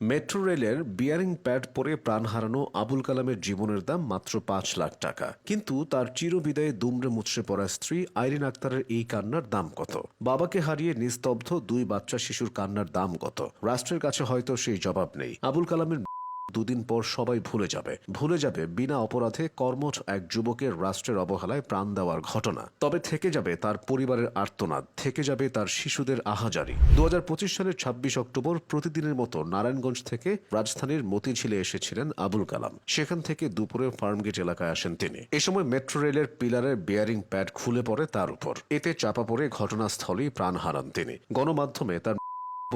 Metro রেলের bearing pad পরে প্রাণ হারানো আবুল কালামের জীবনের দাম মাত্র পাঁচ লাখ টাকা। কিন্তু তার চিরবিদায়ে দুমড়ে মুচড়ে পড়া স্ত্রী আইরিন আক্তারের এই কান্নার দাম কত? বাবাকে হারিয়ে নিস্তব্ধ দুই বাচ্চা শিশুর কান্নার দাম কত? রাষ্ট্রের কাছে হয়তো সেই জবাব নেই। আবুল কালামের দুদিন পর সবাই ভুলে যাবে। ভুলে যাবে বিনা অপরাধে কর্মঠ এক যুবকের রাষ্ট্রের অবহেলায় প্রাণ দেওয়ার ঘটনা। তবে থেকে যাবে তার পরিবারের আর্তনাদ, থেকে যাবে তার শিশুদের আহাজারি। দু সালের ছাব্বিশ অক্টোবর প্রতিদিনের মতো নারায়ণগঞ্জ থেকে রাজধানীর মতিঝিলে এসেছিলেন আবুল কালাম। সেখান থেকে দুপুরে ফার্মগেট এলাকায় আসেন তিনি। এ সময় মেট্রো রেলের পিলারের বেয়ারিং প্যাড খুলে পড়ে তার উপর। এতে চাপা পড়ে ঘটনাস্থলেই প্রাণ হারান তিনি। গণমাধ্যমে তার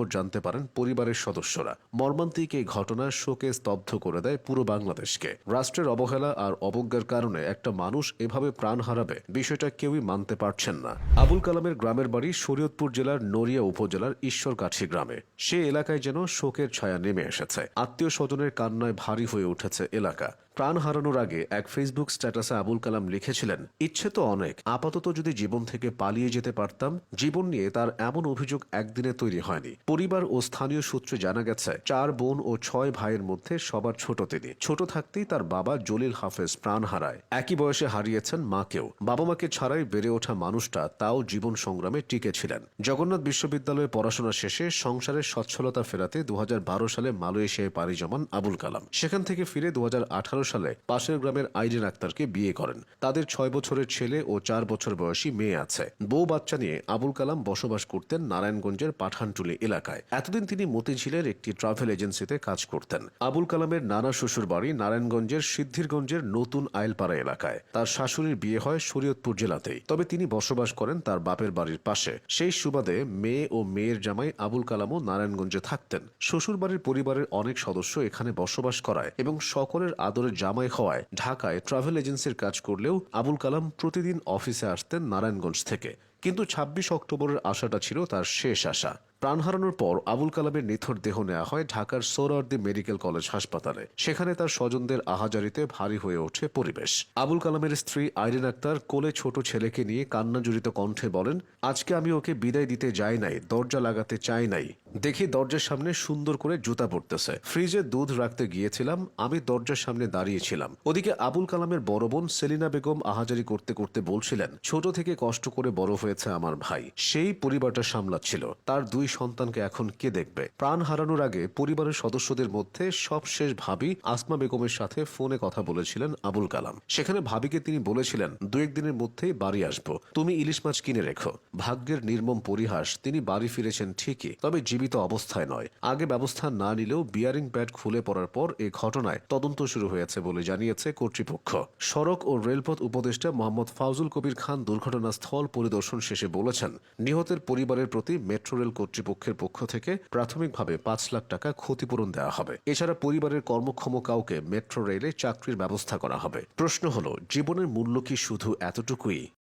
জানতে পারেন পরিবারের সদস্যরা। মর্মান্তিক এই ঘটনা শোকে স্তব্ধ করে দেয় পুরো বাংলাদেশকে। রাষ্ট্রের অবহেলা আর অবজ্ঞার কারণে একটা মানুষ এভাবে প্রাণ হারাবে বিষয়টা কেউই মানতে পারছেন না। আবুল কালামের গ্রামের বাড়ি শরীয়তপুর জেলার নড়িয়া উপজেলার ঈশ্বরকাঠি গ্রামে। সে এলাকায় যেন শোকের ছায়া নেমে এসেছে। আত্মীয় স্বজনের কান্নায় ভারী হয়ে উঠেছে এলাকা। প্রাণ হারানোর আগে এক ফেসবুক স্ট্যাটাসে আবুল কালাম লিখেছিলেন, ইচ্ছে তো অনেক, আপাতত যদি জীবন থেকে পালিয়ে যেতে পারতাম, জীবন নিয়ে তার এমন অভিযোগ একদিনে তৈরি হয়নি। পরিবার ও স্থানীয় সূত্রে জানা গেছে, চার বোন ও ছয় ভাইয়ের মধ্যে সবার ছোট তিনি। ছোট থাকতেই তার বাবা জলিল হাফেজ প্রাণ হারায়। একই বয়সে হারিয়েছেন মাকেও। বাবা মাকে ছাড়াই বেড়ে ওঠা মানুষটা তাও জীবন সংগ্রামে টিকে ছিলেন। জগন্নাথ বিশ্ববিদ্যালয়ে পড়াশোনা শেষে সংসারের সচ্ছলতা ফেরাতে দু হাজার বারো সালে মালয়েশিয়ায় পাড়ি জমান আবুল কালাম। সেখান থেকে ফিরে দু হাজার আঠারো সালে পাশের গ্রামের আইরিন আক্তারকে বিয়ে করেন। তাদের ছয় বছরের ছেলে ও চার বছর বয়সী মেয়ে আছে। বউ বাচ্চা নিয়ে আবুল কালাম বসবাস করতেন নারায়ণগঞ্জের পাঠানটুলি এলাকায়। এতদিন তিনি মতিঝিলের একটি ট্রাভেল এজেন্সিতে কাজ করতেন। আবুল কালামের নানা শ্বশুর বাড়ি নারায়ণগঞ্জের সিদ্ধিরগঞ্জের নতুন আইলপাড়া এলাকায়। তার শাশুড়ির বিয়ে হয় শরীয়তপুর জেলাতেই। তবে তিনি বসবাস করেন তার বাপের বাড়ির পাশে। সেই সুবাদে মেয়ে ও মেয়ের জামাই আবুল কালামও নারায়ণগঞ্জে থাকতেন। শ্বশুর বাড়ির পরিবারের অনেক সদস্য এখানে বসবাস করায় এবং সকলের আদরের জামাই হওয়ায় ঢাকায় ট্রাভেল এজেন্সির কাজ করলেও আবুল কালাম প্রতিদিন অফিসে আসতেন নারায়ণগঞ্জ থেকে। কিন্তু ছাব্বিশ অক্টোবরের আশাটা ছিল তার শেষ আশা। প্রাণ হারানোর পর আবুল কালামের নিথর দেহ নেওয়া হয় ঢাকার সোরারদি মেডিকেল কলেজ হাসপাতালে। সেখানে তার স্বজনদের আহাজারিতে ভারী হয়ে ওঠে পরিবেশ। আবুল কালামের স্ত্রী আইরিন আক্তার কোলে ছোট ছেলেকে নিয়ে কান্নাজড়িত কণ্ঠে বলেন, আজকে আমি ওকে বিদায় দিতে যাই নাই, দরজা লাগাতে চাই নাই। দেখি দরজার সামনে সুন্দর করে জুতা পড়তেছে ফ্রিজে দুধ রাখতে গিয়েছিলাম, আমি দরজার সামনে দাঁড়িয়েছিলাম। ওদিকে আবুল কালামের বড় বোন সেলিনা বেগম আহাজারি করতে করতে বলছিলেন, ছোট থেকে কষ্ট করে বড় হয়েছে আমার ভাই। সেই পরিবারটা সামলাচ্ছিল। তার দুই সন্তানকে এখন কে দেখবে? প্রাণ হারানোর আগে পরিবারের সদস্যদের মধ্যে সবশেষ ভাবি আসমা বেগমের সাথে ফোনে কথা বলেছিলেন আবুল কালাম। সেখানে ভাবিকে তিনি বলেছিলেন দু একদিনের মধ্যেই বাড়ি আসব। তুমি ইলিশ মাছ কিনে রেখো। ভাগ্যের নির্মম পরিহাস, তিনি বাড়ি ফিরেছেন ঠিকই, তবে জীবিত অবস্থায় নয়। আগে ব্যবস্থা না নিলেও বিয়ারিং প্যাড খুলে পড়ার পর এ ঘটনায় তদন্ত শুরু হয়েছে বলে জানিয়েছে কর্তৃপক্ষ। সড়ক ও রেলপথ উপদেষ্টা মোহাম্মদ ফাউজুল কবির খান দুর্ঘটনাস্থল পরিদর্শন শেষে বলেছেন, নিহতের পরিবারের প্রতি মেট্রো রেল কর্তৃপক্ষের পক্ষ থেকে প্রাথমিকভাবে পাঁচ লাখ টাকা ক্ষতিপূরণ দেওয়া হবে। এছাড়া পরিবারের কর্মক্ষম কাউকে মেট্রো রেলে চাকরির ব্যবস্থা করা হবে। প্রশ্ন হলো, জীবনের মূল্য কি শুধু এতটুকুই?